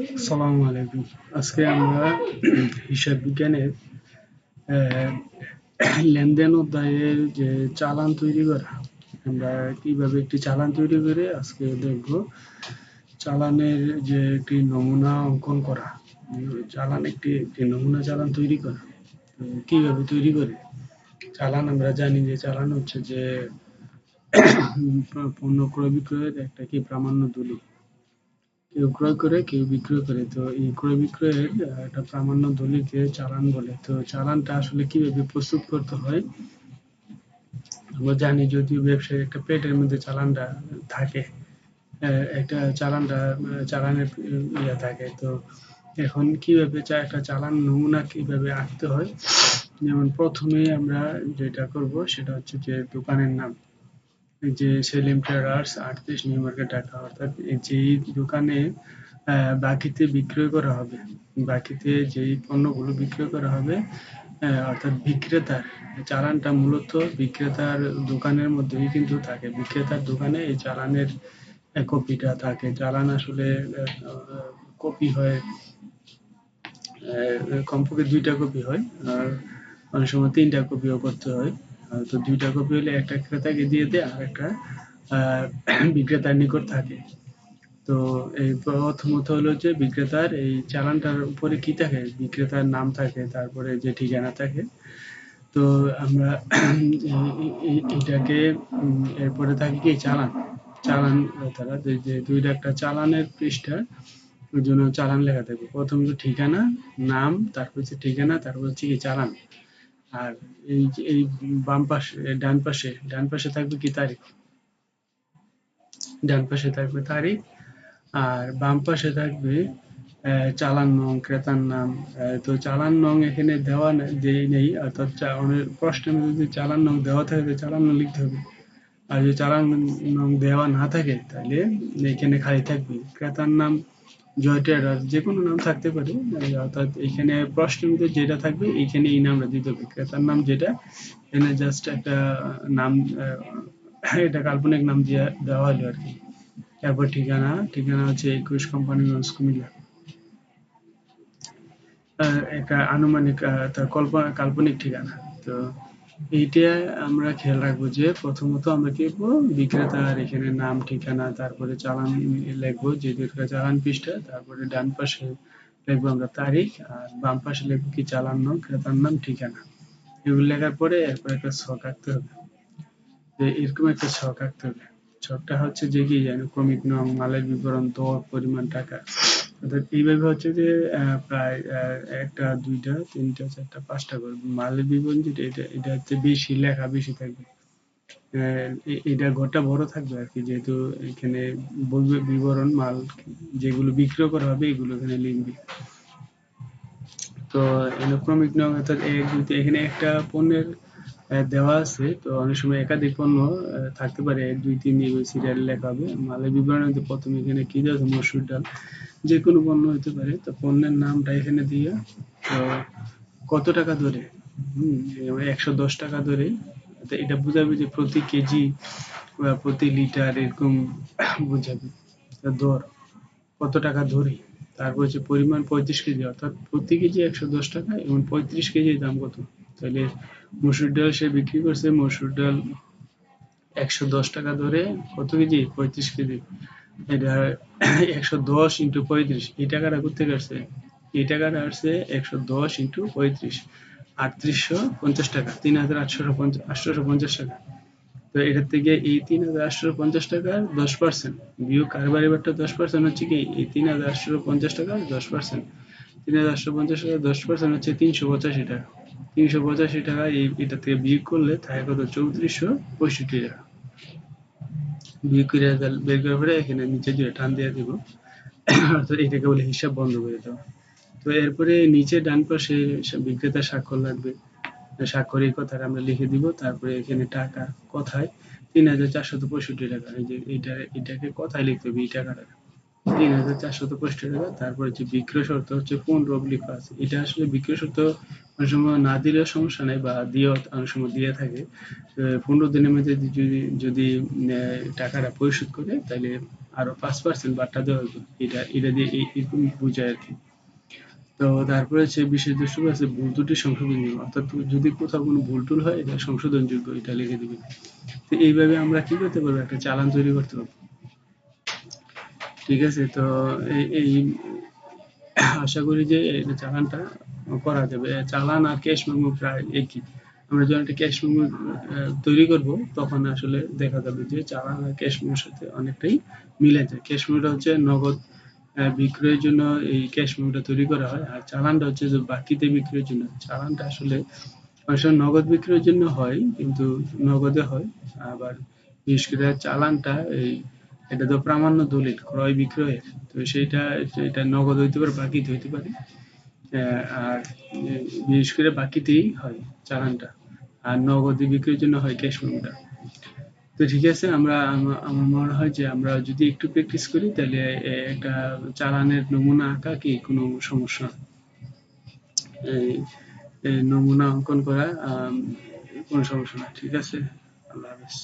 আসসালামু আলাইকুম। আজকে আমরা হিসাব বিজ্ঞানের লেনদেন যে চালান তৈরি করা, আমরা কীভাবে একটি চালান তৈরি করে আজকে দেখব। চালানের যে একটি নমুনা অঙ্কন করা, চালান একটি একটি নমুনা চালান তৈরি করা কীভাবে তৈরি করে? চালান, আমরা জানি যে চালান হচ্ছে যে পণ্য ক্রয় বিক্রয়ের একটা কি প্রামাণ্য দলিল কেউ ক্রয় করে, কেউ বিক্রয় করে। তো এই ক্রয় বিক্রয়ের একটা প্রামাণ্য দলিলকে চালান বলে। তো চালানটা আসলে কীভাবে প্রস্তুত করতে হয়? আমরা জানি যদিও ব্যবসায়ীর একটা পেটের মধ্যে চালানটা থাকে একটা চালানটা চালানের ইয়ে থাকে। তো এখন কীভাবে একটা চালান নমুনা কীভাবে আঁকতে হয়? যেমন প্রথমে আমরা যেটা করব, সেটা হচ্ছে যে দোকানের নাম। যে সেলিম ট্রেডার্স আটত্রিশ নিউ মার্কেট ঢাকা অর্থাৎ যেই দোকানে বাকিতে বিক্রয় করা হবে, বাকিতে যেই পণ্যগুলো বিক্রয় করা হবে অর্থাৎ বিক্রেতার চালানটা মূলত বিক্রেতার দোকানের মধ্যেই কিন্তু থাকে। বিক্রেতার দোকানে এই চালানের কপিটা থাকে। চালান আসলে কপি হয় কমপক্ষে দুইটা কপি হয়, আর অনেক সময় তিনটা কপিও করতে হয়। তো দুইটা কপি হলে একটা ক্রেতাকে দিয়ে দেয় আর একটা বিক্রেতার নিকট থাকে। তো এই প্রথমত হলো যে বিক্রেতার এই চালানটার উপরে কি থাকে? বিক্রেতার নাম থাকে, তারপরে যে ঠিকানা থাকে। তো আমরা এটাকে এরপরে থাকে কি? চালান। চালান তারা, যে দুইটা একটা চালানের পৃষ্ঠা ওই জন্য চালান লেখা থাকবে প্রথম ঠিকানা, নাম, তারপর হচ্ছে ঠিকানা, তারপর হচ্ছে কি? চালান। আর এই এই বাম পাশে, ডান পাশে ডান পাশে থাকবে কি তারিখ? ডান পাশে থাকবে তারিখ, আর বাম পাশে থাকবে চালান নং, ক্রেতার নাম। তো চালান নং এখানে দেওয়া দেই নেই, অর্থাৎ অনেক প্রশ্নের মধ্যে যদি চালান নং দেওয়া থাকে, তো চালান নং লিখতে হবে। আর যদি চালান নং দেওয়া না থাকে, তাহলে এখানে খালি থাকবে। ক্রেতার নাম জয় ট্রেডার যে কোনো নাম থাকতে পারে অর্থাৎ এখানে প্রশ্নের যেটা থাকবে এইখানে এই নামটা দিতে হবে। ক্রেতার নাম যেটা, এখানে জাস্ট একটা নাম এটা কাল্পনিক নাম দিয়ে দেওয়া হলো আর কি। তারপর ঠিকানা ঠিকানা হচ্ছে একুশ কোম্পানিগঞ্জ কুমিল্লা। একটা আনুমানিক কল্পনা কাল্পনিক ঠিকানা। তো এইটা আমরা খেয়াল রাখব যে প্রথমত আমরা কি করব বিক্রেতার এখানে নাম, ঠিকানা, তারপরে চালান লিখব, যে দুটো চালান পৃষ্ঠা, তারপরে ডান পাশে লিখব আমরা তারিখ, আর বাম পাশে লিখব কি চালান নাম, ক্রেতার নাম, ঠিকানা। এগুলো লেখার পরে এরপর একটা ছক আঁকতে হবে। যে এরকম একটা ছক আঁকতে হবে। ছকটা হচ্ছে যে কি জানো ক্রমিক নং, মালের বিবরণ, দর, পরিমাণ, টাকা। অর্থাৎ এইভাবে হচ্ছে যে প্রায় একটা, দুইটা, তিনটা, চারটা, পাঁচটা করে মালের বিবরণ যেটা, এটা এটা হচ্ছে বেশি, লেখা বেশি থাকবে। এটা ঘরটা বড় থাকবে আর কি, যেহেতু এখানে বিবরণ, মাল যেগুলো বিক্রয় করা হবে, এগুলো এখানে লিখবে। তো ক্রমিক নং, অর্থাৎ এখানে একটা পণ্যের দেওয়া আছে। তো অনেক সময় একাধিক পণ্য থাকতে পারে। এক, দুই, তিন এই সিরিয়াল লেখা হবে। মালের বিবরণ হতে প্রথমে এখানে কি দেওয়া আছে? মসুর ডাল। যে কোনো পণ্য হতে পারে। তো পণ্যের নামটা এখানে দিয়ে, তো কত টাকা ধরে? হম একশো দশ টাকা ধরে। তো এটা বোঝাবে যে প্রতি কেজি বা প্রতি লিটার এরকম বোঝাবে। দর, কত টাকা ধরে? তারপর হচ্ছে পরিমাণ পঁয়ত্রিশ কেজি। অর্থাৎ প্রতি কেজি একশো দশ টাকা এবং পঁয়ত্রিশ কেজির দাম কত? তাহলে মসুর ডাল সে বিক্রি করছে, মসুর ডাল একশো দশ টাকা ধরে, কত কেজি? পঁয়ত্রিশ কেজি। এটা একশো দশ ইন্টু পঁয়ত্রিশ, এই টাকাটা আসছে? এই টাকাটা আসছে একশো দশ ইন্টু পঁয়ত্রিশ, আটত্রিশশো পঞ্চাশ টাকা, তিন হাজার আটশোশো পঞ্চাশ আটশোশো পঞ্চাশ টাকা। তো এটার থেকে এই তিন হাজার আটশোশো পঞ্চাশ টাকার দশ পার্সেন্ট, বিয়োগ কারবার এবারটা দশ পার্সেন্ট হচ্ছে কি? এই তিন হাজার আটশোশো পঞ্চাশ টাকার দশ পার্সেন্ট, তিন হাজার আটশো পঞ্চাশ টাকার দশ পার্সেন্ট হচ্ছে তিনশো পঁচাশি টাকা। তিনশো পঁচাশি টাকা এই এটা থেকে করলে কত? চৌত্রিশশো পঁয়ষট্টি টাকা। করে বের করার পরে এখানে নিচে দিয়ে টান দিয়ে দিব। এটাকে বলে হিসাব বন্ধ করে তো এরপরে নিচে ডান পাশে বিক্রেতার স্বাক্ষর লাগবে। স্বাক্ষর এই কথাটা আমরা লিখে দিব। তারপরে এখানে টাকা কথায় তিন হাজার চারশত পঁয়ষট্টি টাকা। এই যে এইটা, এটাকে কথায় লিখতে হবে, এই টাকাটা তিন হাজার চারশত পঁয়ষট্টি টাকা। তারপরে হচ্ছে বিক্রয় শর্ত হচ্ছে পনেরো অব্লিক পাঁচ এটা আসলে বিক্রয় শর্ত অনেক সময় না দিলেও সমস্যা নেই বা দিয়েও অনেক সময় দিয়ে থাকে। পনেরো দিনের মধ্যে যদি যদি টাকাটা পরিশোধ করে তাহলে আরও পাঁচ পার্সেন্ট বাট্টা দেওয়া হবে এটা এটা দিয়ে এরকম বোঝায় আর কি। তো তারপরে হচ্ছে বিশেষ দ্রষ্টব্য আছে ভুল ত্রুটি সংশোধনযোগ্য অর্থাৎ যদি কোথাও কোনো ভুল টুল হয়, এটা সংশোধনযোগ্য এটা লিখে দিবে তো এইভাবে আমরা কি করতে পারব? একটা চালান তৈরি করতে পারব। ঠিক আছে? তো এই আশা করি যে চালানটা করা যাবে। চালান আর ক্যাশ মেমো প্রায় একই। আমরা যখন একটা ক্যাশ মেমো তৈরি করব, তখন আসলে দেখা যাবে যে চালান আর ক্যাশ মেমোর সাথে অনেকটাই মিলে যায়। ক্যাশ মেমোটা হচ্ছে নগদ বিক্রয়ের জন্য এই ক্যাশ মেমোটা তৈরি করা হয়। আর চালানটা হচ্ছে যে বাকিতে বিক্রয়ের জন্য। চালানটা আসলে সময় নগদ বিক্রয়ের জন্য হয়, কিন্তু নগদে হয়। আবার বিশেষ করে চালানটা এই, এটা তো প্রামাণ্য দলিল, ক্রয় বিক্রয়ের। তো সেইটা এটা নগদ হইতে পারে, বাকিতে হইতে পারে। আর বিশেষ করে বাকিতেই হয় চালানটা। আর নগদে বিক্রির জন্য হয় ক্যাশ মেমোটা তো ঠিক আছে, আমরা আমার মনে হয় যে আমরা যদি একটু প্র্যাকটিস করি, তাহলে একটা চালানের নমুনা আঁকা কি কোনো সমস্যা? নমুনা অঙ্কন করা কোনো সমস্যা না। ঠিক আছে? আল্লাহ হাফেজ।